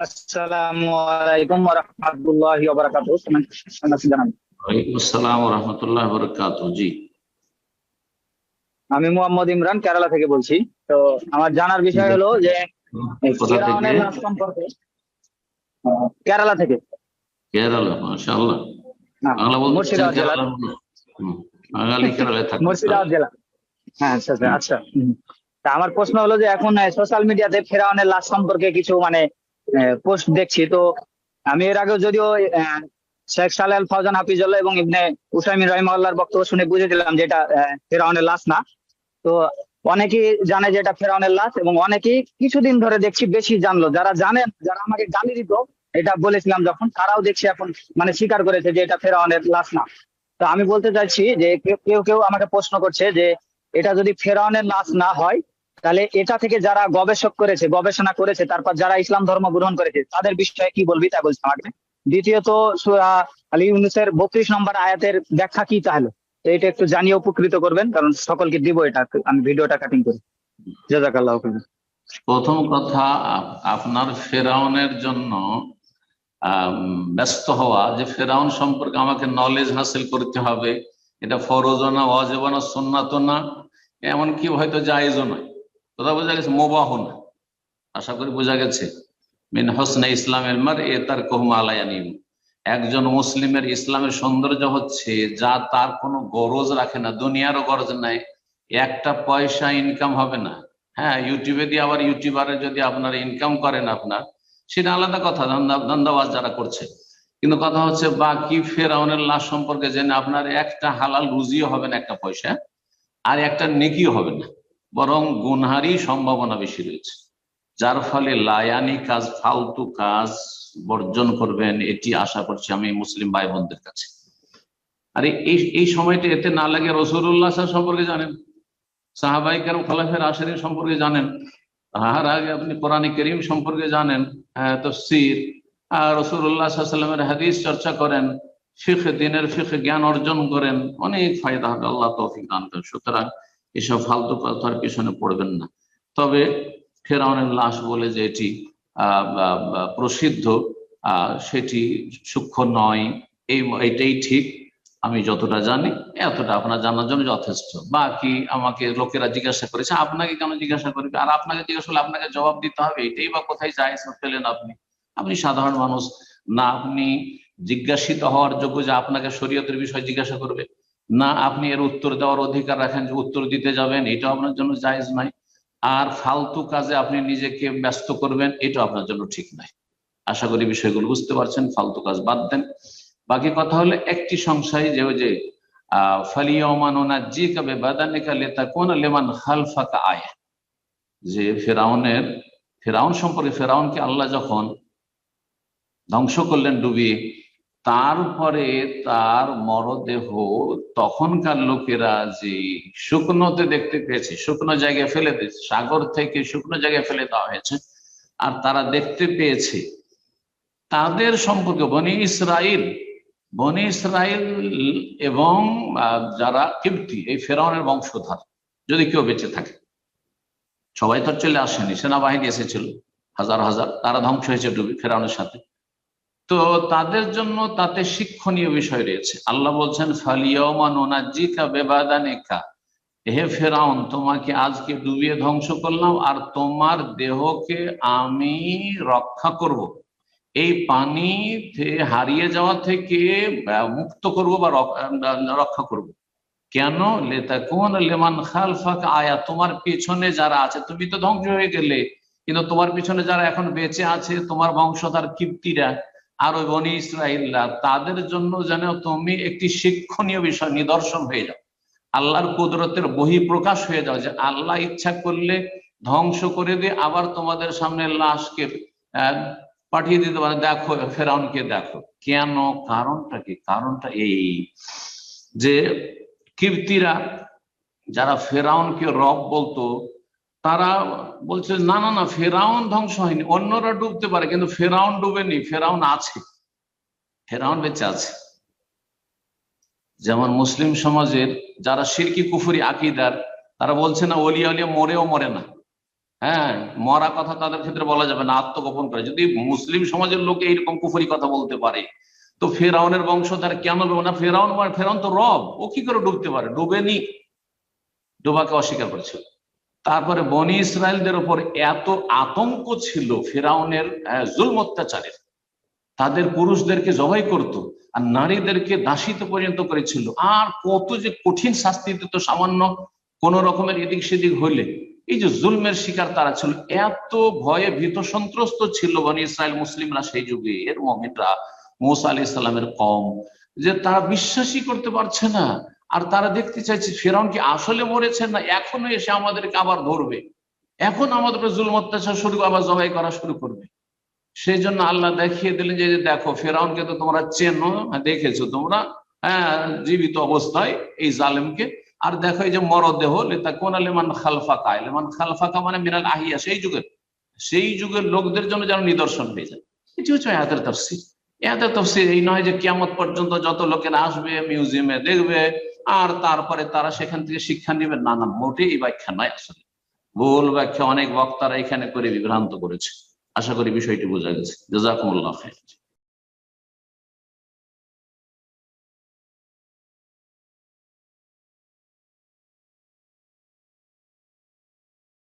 আসসালামু আলাইকুম ওয়া রাহমাতুল্লাহি ওয়া বারাকাতুহু সমস্যা জানান ওয়ালাইকুম আসসালাম রহমতুল্লাহ বরকাত জি আমি মোহাম্মদ ইমরান কেরালা থেকে বলছি। তো আমার জানার বিষয় হলো যে লাশ সম্পর্কে কেরালা থেকে। কেরালা মাশাআল্লাহ। বাংলা বলতে মুর্শিদাবাদ জেলা বাঙালি কেরালায় থাকে মুর্শিদাবাদ জেলা। হ্যাঁ আচ্ছা আচ্ছা আচ্ছা। তা আমার প্রশ্ন হলো যে এখন সোশ্যাল মিডিয়াতে ফেরাউনের লাশ সম্পর্কে কিছু মানে পোস্ট দেখছি। তো আমি এর আগেও যদিও শেখ সালেহ আল ফাউজান হাফিজুল্লাহ এবং ইবনে উসাইমিন রহিমাল্লাহর বক্তব্য শুনে বুঝে দিলাম যে এটা ফেরাউনের লাশ না। তো অনেকেই জানে যে এটা ফেরাউনের লাশ এবং অনেকেই কিছুদিন ধরে দেখছি বেশি জানলো। যারা জানেন, যারা আমাকে গালি দিত, এটা বলেছিলাম যখন, তারাও দেখছি এখন মানে স্বীকার করেছে যে এটা ফেরাউনের লাশ না। তো আমি বলতে চাইছি যে কেউ কেউ আমাকে প্রশ্ন করছে যে এটা যদি ফেরাউনের লাশ না হয় তাহলে এটা থেকে যারা গবেষক করেছে গবেষণা করেছে তারপর যারা ইসলাম ধর্ম গ্রহণ করেছে তাদের বিষয়ে কি বলবি তা বলছি আমাকে দ্বিতীয়ত সূরা আলী ইউনুসের বত্রিশ নম্বর আয়াতের ব্যাখ্যা কি তাহলে? তো এটা একটু জানিয়ে উপকৃত করবেন কারণ সকলকে দিব এটা আমি ভিডিওটা কাটিং করি। জাজাকাল্লাহ প্রথম কথা আপ- আপনার ফেরাউনের জন্য ব্যস্ত হওয়া যে ফেরাউন সম্পর্কে আমাকে নলেজ হাসিল করতে হবে এটা ফরজও না অজেব না সুন্নাত না এমনকি হয়তো জায়েজও নয়। কথা বোঝা গেছে মোবাহ না আশা করি বোঝা গেছে। মিন হোসনে ইসলামের মার এ তার কহম আলায়ানিম একজন মুসলিমের ইসলামের সৌন্দর্য হচ্ছে যা তার কোনো গরজ রাখে না, দুনিয়ারও গরজ নাই। একটা পয়সা ইনকাম হবে না। হ্যাঁ ইউটিউবে দিয়ে আবার ইউটিউবারে যদি আপনার ইনকাম করেন আপনার, সেটা আলাদা কথা, ধান্দা, ধান্দাবাজ যারা করছে। কিন্তু কথা হচ্ছে বাকি ফেরাউনের লাশ সম্পর্কে জেনে আপনার একটা হালাল রুজিও হবে না, একটা পয়সা, আর একটা নেকিও হবে না। বরং গুনহারই সম্ভাবনা বেশি রয়েছে। যার ফলে লায়ানি কাজ, ফালতু কাজ বর্জন করবেন এটি আশা করছি আমি মুসলিম ভাই বোনদের কাছে। আরে এই এই সময়টা এতে না লাগে রসুল্লাহ সাহ সম্পর্কে জানেন, সাহাবাই কেরম খলাফের আশারিন সম্পর্কে জানেন, তাহার আগে আপনি কোরআন করিম সম্পর্কে জানেন হ্যাঁ তো তফসির, আর রসুল্লাহ সাল্লামের হাদিস চর্চা করেন ফিখ দিনের ফিখ জ্ঞান অর্জন করেন, অনেক ফায়দা হবে, আল্লাহ তৌফিক দান করেন। সুতরাং এসব ফালতু কথার পিছনে পড়বেন না। তবে ফেরাউনের লাশ বলে যে এটি প্রসিদ্ধ সেটি সূক্ষ্ম নয়। এই, এটাই ঠিক। আমি যতটা জানি, এতটা আপনার জানার জন্য যথেষ্ট। বাকি আমাকে লোকেরা জিজ্ঞাসা করেছে, আপনাকে কেন জিজ্ঞাসা করবে? আর আপনাকে জিজ্ঞাসা করলে আপনাকে জবাব দিতে হবে, এটাই বা কোথায় যায় পেলেন আপনি? আপনি সাধারণ মানুষ না, আপনি জিজ্ঞাসিত হওয়ার যোগ্য যে আপনাকে শরীয়তের বিষয় জিজ্ঞাসা করবে। না, আপনি এর উত্তর দেওয়ার অধিকার রাখেন যে উত্তর দিতে যাবেন এটা আপনার জন্য জায়েজ নাই আর ফালতু কাজে আপনি নিজেকে ব্যস্ত করবেন, এটাও আপনার জন্য ঠিক নাই আশা করি বিষয়গুলো বুঝতে পারছেন, ফালতু কাজ বাদ দেন। বাকি কথা হলো একটি সংশয় যে ওই যে যে ফেরাউনের, ফেরাউন সম্পর্কে, ফেরাউনকে আল্লাহ যখন ধ্বংস করলেন ডুবিয়ে তারপরে তার মরদেহ তখনকার লোকেরা যে শুকনোতে দেখতে পেয়েছে, শুকনো জায়গায় ফেলে দিয়েছে, সাগর থেকে শুকনো জায়গায় ফেলে দেওয়া হয়েছে, আর তারা দেখতে পেয়েছে তাদের সম্পর্কে বনি ইসরাইল বনি ইসরাইল এবং যারা কিপ্তি, এই ফেরাউনের বংশধার, যদি কেউ বেঁচে থাকে। সবাই তো চলে আসেনি, সেনাবাহিনী এসেছিল, হাজার হাজার, তারা ধ্বংস হয়েছে ডুবি ফেরাউনের সাথে। তো তাদের জন্য তাতে শিক্ষণীয় বিষয় রয়েছে আল্লাহ বলছেন ফালিয়াজিকা বেবাদানিকা হে ফেরাউন, তোমাকে আজকে ডুবিয়ে ধ্বংস করলাম আর তোমার দেহকে আমি রক্ষা করব। এই পানিতে হারিয়ে যাওয়া থেকে মুক্ত করব বা রক্ষা করব। কেন লেতা কোন লেমান খালফাক আয়া, তোমার পেছনে যারা আছে, তুমি তো ধ্বংস হয়ে গেলে, কিন্তু তোমার পিছনে যারা এখন বেঁচে আছে, তোমার বংশধর কীর্তিরা আর বনি ইসরাইল্লা তাদের জন্য যেন তুমি একটি শিক্ষণীয় বিষয়, নিদর্শন হয়ে যাও। আল্লাহর কুদরতের বহি প্রকাশ হয়ে যাও যে আল্লাহ ইচ্ছা করলে ধ্বংস করে দিয়ে আবার তোমাদের সামনে লাশকে পাঠিয়ে দিতে পারে। দেখো, ফেরাউনকে দেখো। কেন? কারণটা কি? কারণটা এই যে কীর্তিরা, যারা ফেরাউনকে রব বলতো তারা বলছে, না না না, ফেরাউন ধ্বংস হয়নি। অন্যরা ডুবতে পারে, কিন্তু ফেরাউন ডুবেনি, ফেরাউন আছে। ফেরাউন বেঁচে আছে। যেমন মুসলিম সমাজের যারা সিরকি কুফুরি আকিদার, তারা বলছে, না অলিয়া অলিয়া মরেও মরে না। হ্যাঁ মরা কথা তাদের ক্ষেত্রে বলা যাবে না, আত্মগোপন করে। যদি মুসলিম সমাজের লোক এইরকম কুফুরি কথা বলতে পারে, তো ফেরাউনের বংশধর কেন না, ফেরাউন মানে ফেরাউন তো রব, ও কি করে ডুবতে পারে? ডুবেনি। ডোবাকে অস্বীকার করেছিল। তারপরে বনি ইসরায়েলদের উপর এত আতঙ্ক ছিল ফেরাউনের জুলম অত্যাচারের তাদের পুরুষদেরকে জবাই করত আর নারীদেরকে দাসিত পর্যন্ত করেছিল। আর কত যে কঠিন শাস্তি দিত সামান্য কোন রকমের এদিক সেদিক হইলে। এই যে জুলমের শিকার তারা ছিল, এত ভয়ে ভীত সন্ত্রস্ত ছিল বনি ইসরায়েল মুসলিমরা সেই যুগে। এর মমিনরা মৌসা আলি ইসলামের কম। যে তারা বিশ্বাসই করতে পারছে না। আর তারা দেখতে চাইছে ফেরাউন কি আসলে মরেছেন না এখনও এসে আমাদেরকে আবার ধরবে? এখন আমাদের জুলম অত্যাচার শুরু আবার জবাই করা শুরু করবে। সেই জন্য আল্লাহ দেখিয়ে দিলেন যে দেখো ফেরাউনকে তো তোমরা চেনো হ্যাঁ, দেখেছ তোমরা হ্যাঁ জীবিত অবস্থায় এই জালেমকে। আর দেখো এই যে মরদেহ লেতা কোন আলেমান খালফাকা। লেমান খালফাকা মানে মিনাল আহিয়া সেই যুগের। সেই যুগের লোকদের জন্য যেন নিদর্শন হয়ে যায়। এটি হচ্ছে এদের তফসির। এদের তফসির এই নয় যে কিয়ামত পর্যন্ত যত লোকেরা আসবে মিউজিয়ামে দেখবে আর তারপরে তারা সেখান থেকে শিক্ষা নেবে। না না, মোটে এই ব্যাখ্যা নয় আসলে। ভুল ব্যাখ্যা অনেক বক্তারা এখানে করে বিভ্রান্ত করেছে। আশা করি বিষয়টি বোঝা গেছে। জাজাকুমুল্লাহ খাইর।